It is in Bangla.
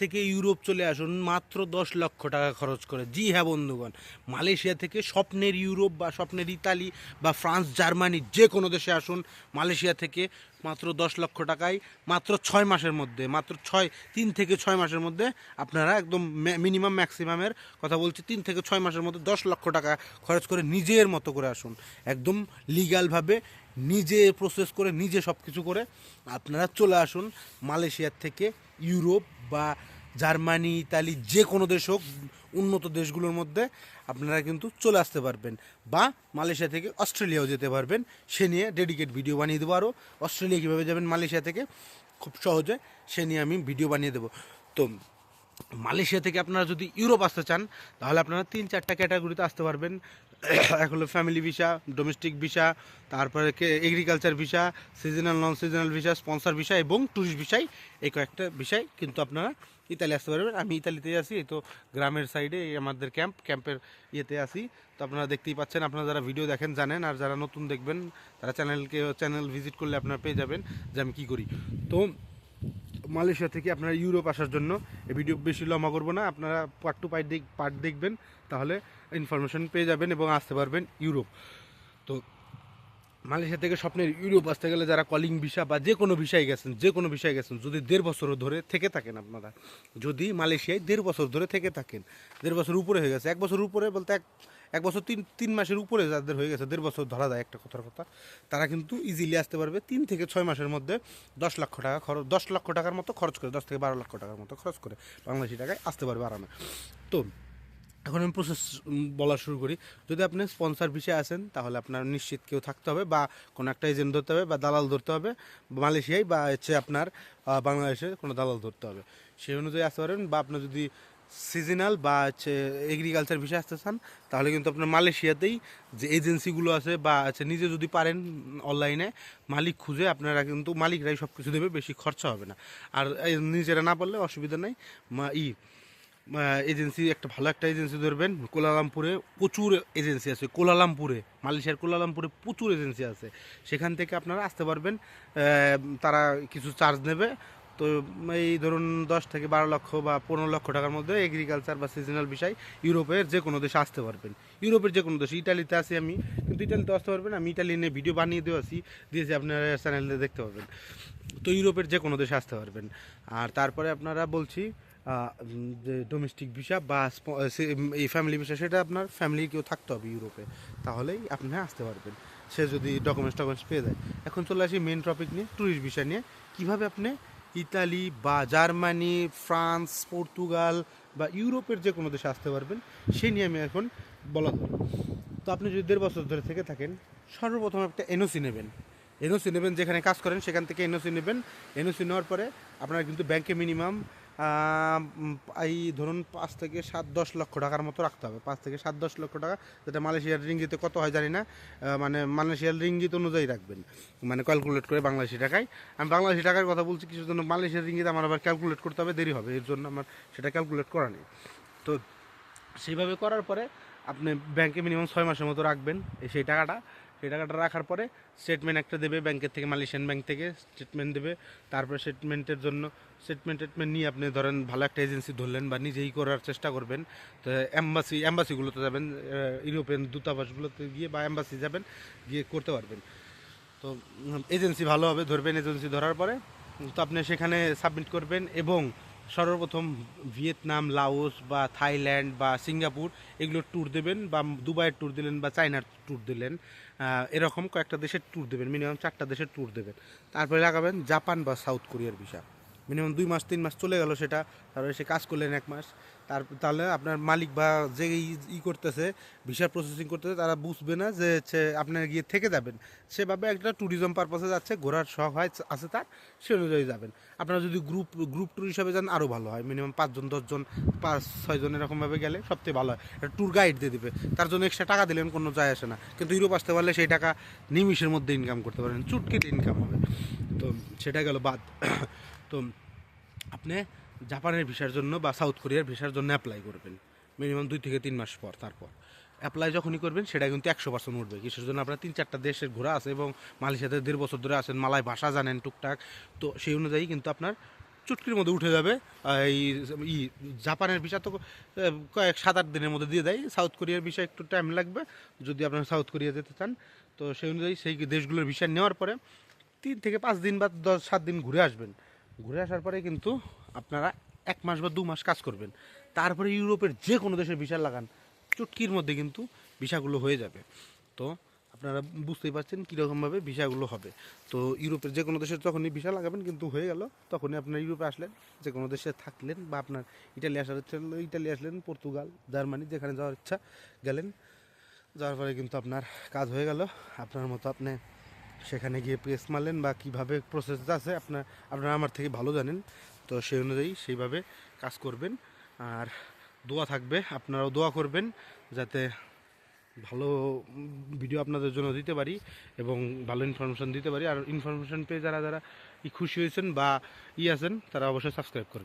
থেকে ইউরোপ চলে আসুন, মাত্র দশ লক্ষ টাকা খরচ করে। জি হ্যাঁ বন্ধুগণ, মালয়েশিয়া থেকে স্বপ্নের ইউরোপ বা স্বপ্নের ইতালি বা ফ্রান্স, জার্মানি যে কোনো দেশে আসুন, মালয়েশিয়া থেকে মাত্র দশ লক্ষ টাকায়, মাত্র ছয় মাসের মধ্যে, মাত্র ছয়, তিন থেকে ছয় মাসের মধ্যে আপনারা একদম মিনিমাম, ম্যাক্সিমামের কথা বলছি, তিন থেকে ছয় মাসের মধ্যে দশ লক্ষ টাকা খরচ করে নিজের মতো করে আসুন। একদম লিগ্যালভাবে নিজে প্রসেস করে, নিজে সব কিছু করে আপনারা চলে আসুন মালয়েশিয়ার থেকে ইউরোপ বা জার্মানি, ইতালি, যে কোনো দেশ হোক, উন্নত দেশগুলোর মধ্যে আপনারা কিন্তু চলে আসতে পারবেন বা মালয়েশিয়া থেকে অস্ট্রেলিয়াও যেতে পারবেন। সে নিয়ে ডেডিকেট ভিডিও বানিয়ে দেবো আরও। অস্ট্রেলিয়া কীভাবে যাবেন মালয়েশিয়া থেকে? খুব সহজে সে নিয়ে আমি ভিডিও বানিয়ে দেবো। তো মালয়েশিয়া থেকে আপনারা যদি ইউরোপ আসতে চান, তাহলে আপনারা তিন চারটা ক্যাটাগরিতে আসতে পারবেন। এক হলো ফ্যামিলি ভিসা ডোমেস্টিক ভিসা তারপরে agriculture visa seasonal non seasonal visa sponsor visa এবং ট্যুরিস্ট ভিসাই এই কয়েকটা বিষয় কিন্তু আপনারা ইতালি আসতে পারবেন। আমি ইতালিতেই আছি, এই তো গ্রামের সাইডে আমাদের ক্যাম্প ক্যাম্পের ইয়েতে আসি তো আপনারা দেখতেই পাচ্ছেন, আপনারা যারা ভিডিও দেখেন, জানেন, আর যারা নতুন দেখবেন, তারা চ্যানেলকে চ্যানেল ভিজিট করলে আপনারা পেয়ে যাবেন যে আমি কী করি। তো মালয়েশিয়া থেকে আপনারা ইউরোপ আসার জন্য। এই ভিডিও বেশি লম্বা করব না, আপনারা পার্ট টু পার্ট দেখ পার্ট দেখবেন, তাহলে ইনফরমেশন পেয়ে যাবেন এবং আসতে পারবেন ইউরোপ। তো মালয়েশিয়া থেকে স্বপ্নের ইউরোপ আসতে গেলে যারা কলিং ভিসা বা যে কোনো ভিসায় গেছেন, যে কোনো ভিসায় গেছেন, যদি দেড় বছর ধরে থেকে থাকেন আপনারা, যদি মালয়েশিয়ায় দেড় বছর ধরে থেকে থাকেন, দেড় বছর উপরে হয়ে গেছে, এক বছর উপরে বলতে এক এক বছর তিন তিন মাসের উপরে যাদের হয়ে গেছে, দেড় বছর ধরা যায় একটা কথার কথা, তারা কিন্তু ইজিলি আসতে পারবে তিন থেকে ছয় মাসের মধ্যে দশ লক্ষ টাকা খরচ, দশ লক্ষ টাকার মতো খরচ করে, দশ থেকে বারো লক্ষ টাকার মতো খরচ করে বাংলাদেশি টাকায় আসতে পারবে আরামে। তো, এখন আমি প্রসেস বলা শুরু করি। যদি আপনি স্পন্সর ভিসে আসেন তাহলে আপনার নিশ্চিত কেউ থাকতে হবে বা কোনো একটা এজেন্ট ধরতে হবে বা দালাল ধরতে হবে, মালয়েশিয়ায় বা হচ্ছে আপনার বাংলাদেশে কোনো দালাল ধরতে হবে। সেই অনুযায়ী আসতে পারেন বা আপনি যদি সিজনাল বা হচ্ছে এগ্রিকালচার ভিসে আসতে চান, তাহলে কিন্তু আপনার মালয়েশিয়াতেই যে এজেন্সিগুলো আছে বা হচ্ছে নিজে যদি পারেন অনলাইনে মালিক খুঁজে আপনারা কিন্তু মালিকরাই সব কিছু দেবে, বেশি খরচা হবে না। আর নিজেরা না পারলে অসুবিধা নেই। ই এজেন্সি একটা ভালো একটা এজেন্সি ধরবেন, কোলালামপুরে প্রচুর এজেন্সি আছে, কোলালামপুরে, মালয়েশিয়ার কোলালামপুরে প্রচুর এজেন্সি আছে। সেখান থেকে আপনারা আসতে পারবেন তারা কিছু চার্জ নেবে তো এই ধরুন দশ থেকে বারো লক্ষ বা পনেরো লক্ষ টাকার মধ্যে এগ্রিকালচার বা সিজনাল বিষয় ইউরোপের যে কোনো দেশে আসতে পারবেন। ইউরোপের যে কোনো দেশে, ইটালিতে আসি আমি, কিন্তু ইটালিতে আসতে পারবেন আমি ইটালি নিয়ে ভিডিও বানিয়ে দিয়ে আসি দিয়েছি আপনারা চ্যানেলে দেখতে পাবেন তো ইউরোপের যে কোনো দেশে আসতে পারবেন। আর তারপরে আপনারা বলছি যে ডোমেস্টিক ভিসা বা এই ফ্যামিলি ভিসা সেটা আপনার ফ্যামিলি কেউ থাকতে হবে ইউরোপে। তাহলেই আপনি আসতে পারবেন। সে যদি ডকুমেন্টস টকুমেন্টস পেয়ে যায়। এখন চলে আসি মেন টপিক নিয়ে ট্যুরিস্ট ভিসা নিয়ে। কীভাবে আপনি ইতালি বা জার্মানি, ফ্রান্স, পর্তুগাল বা ইউরোপের যে কোনো দেশে আসতে পারবেন, সে নিয়ে আমি এখন বলা হল তো আপনি যদি দেড় বছর ধরে থেকে থাকেন, সর্বপ্রথম একটা এনওসি নেবেন। এনওসি নেবেন যেখানে কাজ করেন, সেখান থেকে এনওসি নেবেন। এনওসি নেওয়ার পরে আপনার কিন্তু ব্যাংকে মিনিমাম এই ধরুন পাঁচ থেকে সাত, দশ লক্ষ টাকার মতো রাখতে হবে। পাঁচ থেকে সাত, দশ লক্ষ টাকা যেটা মালয়েশিয়ার রিঙ্গিতে কত হয় জানি না মানে মালয়েশিয়ার রিঙ্গিত অনুযায়ী রাখবেন। মানে ক্যালকুলেট করে বাংলাদেশি টাকায়। আমি বাংলাদেশি টাকার কথা বলছি কিছুর জন্য মালয়েশিয়ার রিঙ্গিত আমার আবার ক্যালকুলেট করতে হবে, দেরি হবে। এর জন্য আমার সেটা ক্যালকুলেট করা নেই। তো সেইভাবে করার পরে আপনি ব্যাংকে মিনিমাম ছয় মাসের মতো রাখবেন সেই টাকাটা। সেই টাকাটা রাখার পরে স্টেটমেন্ট একটা দেবে ব্যাংকের থেকে, মালয়েশিয়ান ব্যাংক থেকে স্টেটমেন্ট দেবে। তারপরে স্টেটমেন্টের জন্য স্টেটমেন্ট টেটমেন্ট নিয়ে আপনি ধরেন ভালো একটা এজেন্সি ধরলেন বা নিজেই করার চেষ্টা করবেন, তো অ্যাম্বাসি অ্যাম্বাসিগুলোতে যাবেন ইউরোপিয়ান দূতাবাসগুলোতে গিয়ে বা অ্যাম্বাসি যাবেন, গিয়ে করতে পারবেন। তো এজেন্সি ভালোভাবে ধরবেন এজেন্সি ধরার পরে। তো আপনি সেখানে সাবমিট করবেন এবং সর্বপ্রথম ভিয়েতনাম, লাওস বা থাইল্যান্ড বা সিঙ্গাপুর এগুলোর ট্যুর দেবেন বা দুবাইয়ের ট্যুর দিলেন বা চায়নার ট্যুর দিলেন। এরকম কয়েকটা দেশের ট্যুর দেবেন মিনিমাম চারটা দেশের ট্যুর দেবেন। তারপরে লাগাবেন জাপান বা সাউথ কোরিয়ার ভিসা মিনিমাম দুই মাস, তিন মাস চলে গেল সেটা, তারপরে সে কাজ করলেন এক মাস। তার, তাহলে আপনার মালিক বা যে ই- করতেছে ভিসা প্রসেসিং করতেছে, তারা বুঝবে না যে হচ্ছে আপনার গিয়ে থেকে যাবেন। সেভাবে একটা ট্যুরিজম পারপাসে যাচ্ছে, ঘোরার শখ হয়, আছে তার, সে অনুযায়ী যাবেন। আপনারা যদি গ্রুপ গ্রুপ ট্যুর হিসাবে যান আরও ভালো হয়। মিনিমাম পাঁচজন, দশজন, পাঁচ, ছয়জন এরকমভাবে গেলে সবথেকে ভালো হয়। একটা ট্যুর গাইড দিয়ে দেবে। তার জন্য এক্সট্রা টাকা দিলেন কোনো যায় আসে না। কিন্তু ইউরোপ আসতে পারলে সেই টাকা নিমিষের মধ্যে ইনকাম করতে পারেন। চুটকিতে ইনকাম হবে। তো সেটা গেল বাদ। তো আপনি জাপানের ভিসার জন্য বা সাউথ কোরিয়ার ভিসার জন্য অ্যাপ্লাই করবেন। মিনিমাম দুই থেকে তিন মাস পর, তারপর। অ্যাপ্লাই যখনই করবেন, সেটা কিন্তু একশো পার্সেন্ট উঠবে। কিসের জন্য আপনার তিন চারটা দেশের ঘোরা আছে এবং মালয়েশিয়াতে দেড় বছর ধরে আছেন, মালায় ভাষা জানেন, টুকটাক। তো সেই অনুযায়ী কিন্তু আপনার চুটকির মধ্যে উঠে যাবে। এই ই জাপানের ভিসা তো কয়েক সাত আট দিনের মধ্যে দিয়ে দেয়। সাউথ কোরিয়ার ভিসা একটু টাইম লাগবে। যদি আপনারা সাউথ কোরিয়া যেতে চান, তো সেই অনুযায়ী সেই দেশগুলোর ভিসা নেওয়ার পরে তিন থেকে পাঁচ দিন বা দশ, সাত দিন ঘুরে আসবেন। ঘুরে আসার পরে কিন্তু আপনারা এক মাস বা দু মাস কাজ করবেন। তারপরে ইউরোপের যে কোনো দেশের ভিসা লাগান, চুটকির মধ্যে কিন্তু ভিসাগুলো হয়ে যাবে। তো আপনারা বুঝতেই পারছেন কীরকমভাবে ভিসাগুলো হবে। তো ইউরোপের যে কোনো দেশের যখনই ভিসা লাগাবেন কিন্তু হয়ে গেল, তখনই আপনার ইউরোপে আসলেন যে কোনো দেশে থাকলেন বা আপনার ইটালি আসার ইচ্ছা ইটালি আসলেন, পর্তুগাল, জার্মানি যেখানে যাওয়ার ইচ্ছা গেলেন। যাওয়ার পরে কিন্তু আপনার কাজ হয়ে গেল। আপনার মতো আপনি সেখানে গিয়ে প্রেস মারলেন বা কীভাবে প্রসেস আছে, আপনার, আপনারা আমার থেকে ভালো জানেন। তো সেই অনুযায়ী সেইভাবে কাজ করবেন। আর দোয়া থাকবে, আপনারাও দোয়া করবেন যাতে ভালো ভিডিও আপনাদের জন্য দিতে পারি এবং ভালো ইনফরমেশন দিতে পারি। আর ইনফরমেশান পেয়ে যারা যারা খুশি হয়েছেন বা ই আছেন, তারা অবশ্যই সাবস্ক্রাইব করবেন।